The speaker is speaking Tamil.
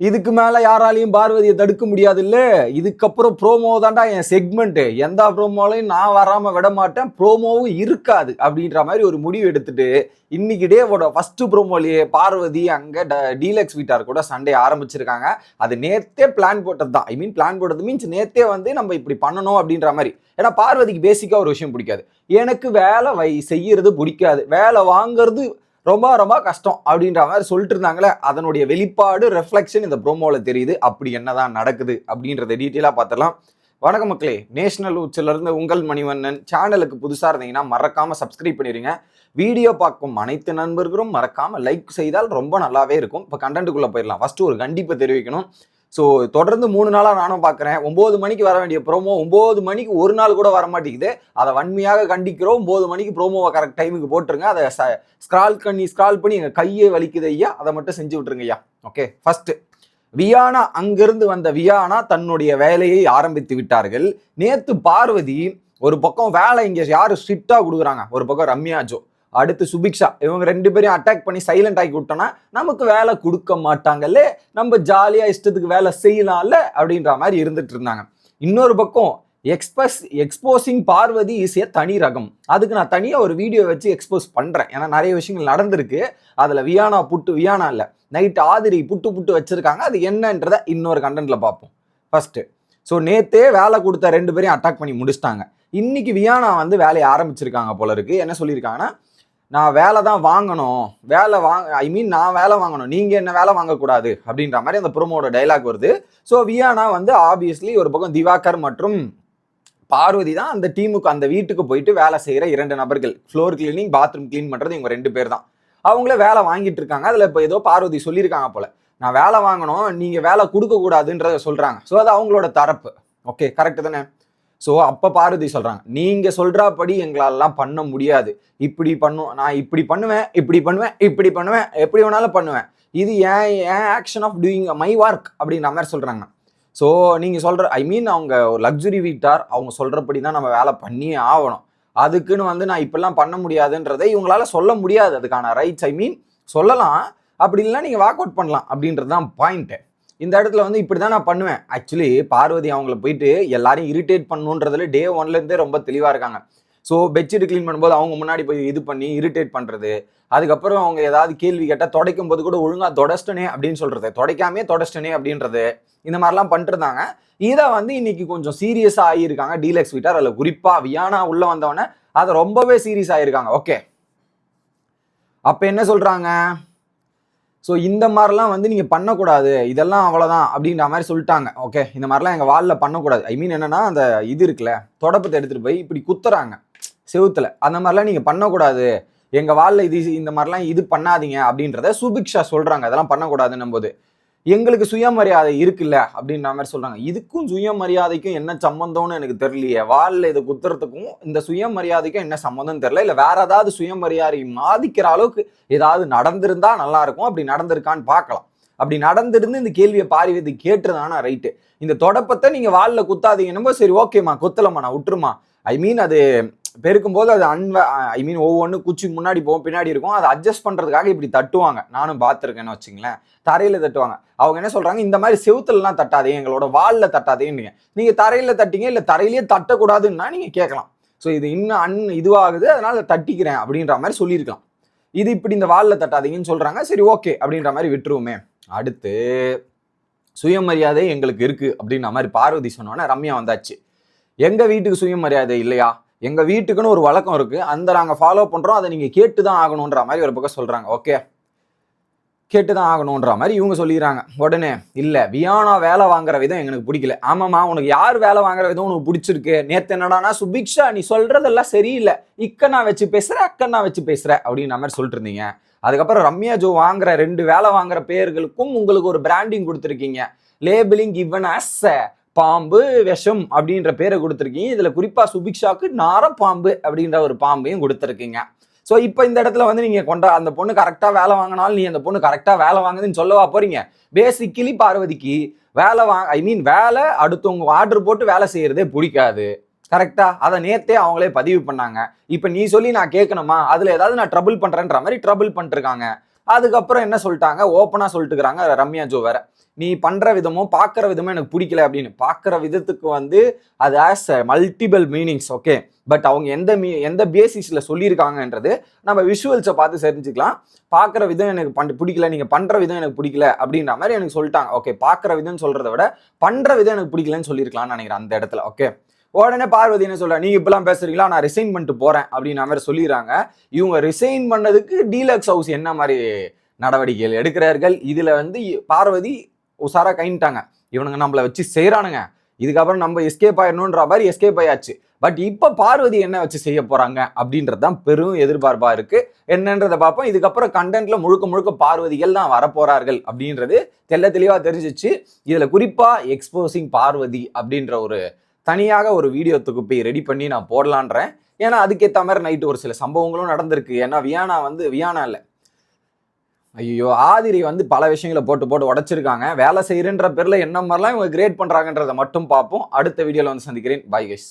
இதுக்கு மேல யாராலையும் பார்வதியை தடுக்க முடியாது இல்ல இதுக்கப்புறம் ப்ரோமோ தான்டா என் செக்மெண்ட் எந்த ப்ரோமோலையும் நான் வராம விட மாட்டேன். ப்ரோமோவும் இருக்காது அப்படின்ற மாதிரி ஒரு முடிவு எடுத்துட்டு இன்னைக்கு டேவோட ஃபர்ஸ்ட் ப்ரோமோலயே பார்வதி அங்க டீலக்ஸ் வீட்டார் கூட சண்டே ஆரம்பிச்சிருக்காங்க. அது நேத்தே பிளான் போட்டது தான் ஐ மீன் பிளான் போட்டது மீன்ஸ் நேத்தே வந்து நம்ம இப்படி பண்ணணும் அப்படின்ற மாதிரி. ஏன்னா பார்வதிக்கு பேசிக்கா ஒரு விஷயம் பிடிக்காது. எனக்கு வேலை வை செய்யறது பிடிக்காது. வேலை வாங்குறது ரொம்ப ரொம்ப கஷ்டம் அப்படின்ற மாதிரி சொல்லிட்டு இருந்தாங்களே அதனுடைய வெளிப்பாடு ரெஃப்ளெக்ஷன் இந்த ப்ரோமோவில் தெரியுது. அப்படி என்னதான் நடக்குது அப்படின்றத டீட்டெயிலாக பார்த்துலாம் வணக்கம் மக்களே நேஷனல் உச்சிலிருந்து உங்கள் மணிவண்ணன். சேனலுக்கு புதுசாக இருந்தீங்கன்னா மறக்காமல் சப்ஸ்கிரைப் பண்ணிடுங்க. வீடியோ பார்க்கும் அனைத்து நண்பர்களும் மறக்காமல் லைக் செய்தால் ரொம்ப நல்லாவே இருக்கும். இப்போ கண்டென்ட்டுக்குள்ளே போயிடலாம். ஃபஸ்ட்டு ஒரு கண்டிப்பை தெரிவிக்கணும். ஸோ தொடர்ந்து மூணு நாளாக நானும் பார்க்குறேன் ஒம்பது மணிக்கு வர வேண்டிய ப்ரோமோ ஒம்பது மணிக்கு ஒரு நாள் கூட வர மாட்டேங்குது. அதை வன்மையாக கண்டிக்கிறோம். ஒம்பது மணிக்கு ப்ரோமோவை கரெக்ட் டைமுக்கு போட்டுருங்க. அதை ஸ்க்ரால் பண்ணி ஸ்க்ரால் பண்ணி எங்கள் கையை வலிக்குது ஐயா. அதை மட்டும் செஞ்சு விட்டுருங்க ஐயா. ஓகே ஃபர்ஸ்ட் வியானா அங்கிருந்து வந்த வியானா தன்னுடைய வேலையை ஆரம்பித்து விட்டார்கள். நேத்து பார்வதி ஒரு பக்கம் வேலை இங்கே யார் ஸ்ட்ரிக்டாக கொடுக்குறாங்க. ஒரு பக்கம் ரம்யா ஜோ. அடுத்து சுபிக்ஷா. இவங்க ரெண்டு பேரையும் அட்டாக் பண்ணி சைலண்ட் ஆக்கி விட்டோம்னா நமக்கு வேலை கொடுக்க மாட்டாங்கல்ல நம்ம ஜாலியாக இஷ்டத்துக்கு வேலை செய்யலாம்ல அப்படின்ற மாதிரி இருந்துட்டு இருந்தாங்க. இன்னொரு பக்கம் எக்ஸ்பஸ் எக்ஸ்போசிங் பார்வதி இஸ் ஏ தனி ரகம். அதுக்கு நான் தனியாக ஒரு வீடியோ வச்சு எக்ஸ்போஸ் பண்ணுறேன் ஏன்னா நிறைய விஷயங்கள் நடந்திருக்கு. அதில் வியானா புட்டு வியானா இல்லை. நைட் ஆதிரி புட்டு புட்டு வச்சுருக்காங்க. அது என்னன்றதை இன்னொரு கண்டென்ட்டில் பார்ப்போம். ஃபஸ்ட்டு ஸோ நேத்தே வேலை கொடுத்த ரெண்டு பேரையும் அட்டாக் பண்ணி முடிச்சிட்டாங்க. இன்னைக்கு வியானா வந்து வேலையை ஆரம்பிச்சிருக்காங்க போல இருக்கு. என்ன சொல்லியிருக்காங்கன்னா நான் வேலை தான் வாங்கணும். வேலை வாங்க ஐ மீன் நான் வேலை வாங்கணும். நீங்கள் என்ன வேலை வாங்கக்கூடாது அப்படின்ற மாதிரி அந்த ப்ரோமோட டைலாக் வருது. ஸோ வியானா வந்து ஆப்வியஸ்லி ஒரு பக்கம் திவாகர் மற்றும் பார்வதி தான் அந்த டீமுக்கு அந்த வீட்டுக்கு போயிட்டு வேலை செய்கிற இரண்டு நபர்கள். ஃப்ளோர் கிளீனிங் பாத்ரூம் க்ளீன் பண்ணுறது இவங்க ரெண்டு பேர் தான். அவங்களே வேலை வாங்கிட்டு இருக்காங்க. அதில் இப்போ ஏதோ பார்வதி சொல்லியிருக்காங்க போல. நான் வேலை வாங்கணும் நீங்கள் வேலை கொடுக்கக்கூடாதுன்றத சொல்கிறாங்க ஸோ அது அவங்களோட தரப்பு. ஓகே கரெக்டு தானே? ஸோ அப்போ பார்வதி சொல்கிறாங்க நீங்கள் சொல்கிறாப்படி எங்களாலலாம் பண்ண முடியாது. இப்படி பண்ணும் நான் இப்படி பண்ணுவேன் இப்படி பண்ணுவேன் இப்படி பண்ணுவேன் எப்படி வேணாலும் பண்ணுவேன். இது ஏன் ஏன் action of doing my work அப்படின்ற மாதிரி சொல்கிறாங்க ஸோ நீங்கள் சொல்கிற ஐ மீன் அவங்க ஒரு லக்ஸுரி வீட்டார் அவங்க சொல்கிறபடி தான் நம்ம வேலை பண்ணியே ஆகணும். அதுக்குன்னு வந்து நான் இப்படிலாம் பண்ண முடியாதுன்றதை இவங்களால சொல்ல முடியாது. அதுக்கான ரைட்ஸ் ஐ மீன் சொல்லலாம். அப்படி இல்லைனா நீங்கள் வாக் அவுட் பண்ணலாம் அப்படின்றது தான் பாயிண்ட்டு இந்த இடத்துல வந்து இப்படி தான் நான் பண்ணுவேன். ஆக்சுவலி பார்வதி அவங்கள போயிட்டு எல்லாரையும் இரிட்டேட் பண்ணுன்றதுல டே ஒன்லேருந்தே ரொம்ப தெளிவாக இருக்காங்க. ஸோ பெட்ஷீட் க்ளீன் பண்ணும்போது அவங்க முன்னாடி போய் இது பண்ணி இரிட்டேட் பண்ணுறது அதுக்கப்புறம் அவங்க ஏதாவது கேள்வி கேட்டால் துடைக்கும் போது கூட ஒழுங்காக தொடஸ்டனே அப்படின்னு சொல்கிறது தொடைக்காமே தொடஸ்டனே அப்படின்றது. இந்த மாதிரிலாம் பண்ணிருந்தாங்க இதை வந்து இன்னைக்கு கொஞ்சம் சீரியஸாக ஆகியிருக்காங்க. டீலக்ஸ் வீட்டார். அதில் குறிப்பாக வியானா உள்ளே வந்தவொடனே அதை ரொம்பவே சீரியஸ் ஆகியிருக்காங்க. ஓகே அப்போ என்ன சொல்கிறாங்க ஸோ இந்த மாதிரிலாம் வந்து நீங்கள் பண்ணக்கூடாது. இதெல்லாம் அவ்வளோதான் அப்படின்ற மாதிரி சொல்லிட்டாங்க. ஓகே இந்த மாதிரிலாம் எங்கள் வாலில் பண்ணக்கூடாது. ஐ மீன் என்னென்னா அந்த இது இருக்குல்ல தொடப்பத்தை எடுத்துகிட்டு போய் இப்படி குத்துறாங்க. செவுத்துல. அந்த மாதிரிலாம் நீங்கள் பண்ணக்கூடாது. எங்கள் வாலில் இது இந்த மாதிரிலாம் இது பண்ணாதீங்க அப்படின்றத சுபிக்ஷா சொல்கிறாங்க அதெல்லாம் பண்ணக்கூடாதுன்னும் போது எங்களுக்கு சுயமரியாதை இருக்குல்ல அப்படின்ற மாதிரி சொல்றாங்க. இதுக்கும் சுயமரியாதைக்கும் என்ன சம்பந்தம்னு எனக்கு தெரியலையே. வாலில் இதை குத்துறதுக்கும் இந்த சுயமரியாதைக்கும் என்ன சம்மந்தம்னு தெரியல. இல்லை வேற ஏதாவது சுயமரியாதை மாதிக்கிற அளவுக்கு ஏதாவது நடந்திருந்தா நல்லா இருக்கும். அப்படி நடந்திருக்கான்னு பார்க்கலாம். அப்படி நடந்திருந்து இந்த கேள்வியை பார்வதி கேட்டுருந்தானா ரைட்டு. இந்த தொடப்பத்தை நீங்க வாலில் குத்தாதீங்கன்னு சரி ஓகேம்மா குத்தலம்மா நான் விட்டுருமா. ஐ மீன் அது பெருக்கும் போது அது அன்வ ஐ மீன் ஒவ்வொன்று குச்சி முன்னாடி போகும் பின்னாடி இருக்கும். அதை அட்ஜஸ்ட் பண்ணுறதுக்காக இப்படி தட்டுவாங்க. நானும் பார்த்துருக்கேன்னு வச்சுங்களேன் தரையில் தட்டுவாங்க. அவங்க என்ன சொல்கிறாங்க இந்த மாதிரி செவுத்துலலாம் தட்டாதே எங்களோட வாலில் தட்டாதேன்னு நீங்கள் தரையில் தட்டிங்க இல்லை தரையிலேயே தட்டக்கூடாதுன்னா நீங்கள் கேட்கலாம். ஸோ இது இன்னும் அன் இதுவாகுது. அதனால் தட்டிக்கிறேன் அப்படின்ற மாதிரி சொல்லியிருக்கலாம். இது இப்படி இந்த வாலில் தட்டாதீங்கன்னு சொல்கிறாங்க சரி ஓகே அப்படின்ற மாதிரி விட்டுருவோமே. அடுத்து சுயமரியாதை எங்களுக்கு இருக்குது அப்படின்ற மாதிரி பார்வதி சொன்னோன்னே ரம்யா வந்தாச்சு. எங்கள் வீட்டுக்கு சுயமரியாதை இல்லையா? எங்கள் வீட்டுக்குன்னு ஒரு வழக்கம் இருக்குது அந்த நாங்கள் ஃபாலோ பண்ணுறோம் அதை நீங்கள் கேட்டு தான் ஆகணுன்ற மாதிரி ஒரு பக்கம் சொல்கிறாங்க ஓகே கேட்டு தான் ஆகணுன்ற மாதிரி இவங்க சொல்லிடுறாங்க. உடனே இல்லை வியானா வேலை வாங்குற விதம் எங்களுக்கு பிடிக்கல. ஆமாம்மா உனக்கு யார் வேலை வாங்குற விதம் உனக்கு பிடிச்சிருக்கு? நேற்று என்னடானா சுபிக்ஷா நீ சொல்கிறதெல்லாம் சரியில்லை. இக்க நான் வச்சு பேசுகிறேன் அக்கண்ணா நான் வச்சு பேசுகிறேன் அப்படின்ற மாதிரி சொல்லிட்டு இருந்தீங்க. அதுக்கப்புறம் ரம்யா ஜோ வாங்குற ரெண்டு வேலை வாங்குற பேர்களுக்கும் உங்களுக்கு ஒரு பிராண்டிங் கொடுத்துருக்கீங்க. லேபிளிங் கிவன் அஸ் பாம்பு விஷம் அப்படின்ற பேரை கொடுத்துருக்கீங்க. இதில் குறிப்பாக சுபிக்ஷாக்கு நார பாம்பு அப்படின்ற ஒரு பாம்பையும் கொடுத்துருக்கீங்க. ஸோ இப்போ இந்த இடத்துல வந்து நீங்கள் கொண்டா அந்த பொண்ணு கரெக்டாக வேலை வாங்கினாலும் நீ அந்த பொண்ணு கரெக்டாக வேலை வாங்குதுன்னு சொல்லவா போறீங்க? பேசிக்கலி பார்வதிக்கு வேலை வாங்க ஐ மீன் வேலை அடுத்தவங்க ஆர்டர் போட்டு வேலை செய்கிறதே பிடிக்காது. கரெக்டா அதை நேத்தே அவங்களே பதிவு பண்ணாங்க. இப்போ நீ சொல்லி நான் கேட்கணுமா? அதில் ஏதாவது நான் ட்ரபிள் பண்ணுறேன்ற மாதிரி ட்ரபிள் பண்ணிருக்காங்க அதுக்கப்புறம் என்ன சொல்லிட்டாங்க? ஓப்பனாக சொல்லிட்டுக்கிறாங்க. ரம்யா ஜோ வேற. நீ பண்ணுற விதமும் பார்க்குற விதமும் எனக்கு பிடிக்கல அப்படின்னு. பார்க்குற விதத்துக்கு வந்து அது has multiple meanings okay but அவங்க எந்த மீ எந்த பேசிஸில் சொல்லியிருக்காங்கன்றது நம்ம விஷுவல்ஸை பார்த்து தெரிஞ்சுக்கலாம். பார்க்குற விதம் எனக்கு பண் பிடிக்கல. நீங்கள் பண்ணுற விதம் எனக்கு பிடிக்கல அப்படின்ற மாதிரி எனக்கு சொல்லிட்டாங்க ஓகே பார்க்குற விதம்னு சொல்கிறத விட பண்ணுற விதம் எனக்கு பிடிக்கலன்னு சொல்லியிருக்கலாம்னு நினைக்கிறேன் அந்த இடத்துல ஓகே உடனே பார்வதி என்ன சொல்கிறா நீங்கள் இப்பெல்லாம் பேசுறீங்களா? நான் ரிசைன் பண்ணிட்டு போகிறேன் அப்படின்னு மாதிரி சொல்லிடுறாங்க. இவங்க ரிசைன் பண்ணதுக்கு டீலக்ஸ் ஹவுஸ் என்ன மாதிரி நடவடிக்கைகள் எடுக்கிறார்கள்? இதில் வந்து பார்வதி உஷாராக கைன்ட்டாங்க. இவனுங்க நம்மளை வச்சு செய்கிறானுங்க இதுக்கப்புறம் நம்ம எஸ்கேப் ஆயிடணுன்ற மாதிரி எஸ்கேப் ஆயாச்சு. பட் இப்போ பார்வதி என்ன வச்சு செய்ய போகிறாங்க அப்படின்றது தான் பெரும் எதிர்பார்ப்பாக இருக்குது என்னன்றதை பார்ப்போம். இதுக்கப்புறம் கண்டென்ட்டில் முழுக்க முழுக்க பார்வதிகள் தான் வரப்போகிறார்கள் அப்படின்றது தெள்ள தெளிவாக தெரிஞ்சிச்சு. இதில் குறிப்பாக எக்ஸ்போசிங் பார்வதி அப்படின்ற ஒரு தனியாக ஒரு வீடியோ தொகுப்பை ரெடி பண்ணி நான் போடலான்றேன். ஏன்னா அதுக்கேற்ற மாதிரி நைட்டு ஒரு சில சம்பவங்களும் நடந்திருக்கு. ஏன்னா வியானா வந்து வியானா இல்லை. ஐயோ ஆதிரி வந்து பல விஷயங்களை போட்டு போட்டு உடச்சிருக்காங்க. வேலை செய்யறன்ற பேரில் என்ன மாதிரிலாம் இவங்க கிரியேட் பண்ணுறாங்கன்றதை மட்டும் பார்ப்போம். அடுத்த வீடியோவில் வந்து சந்திக்கிறேன். Bye guys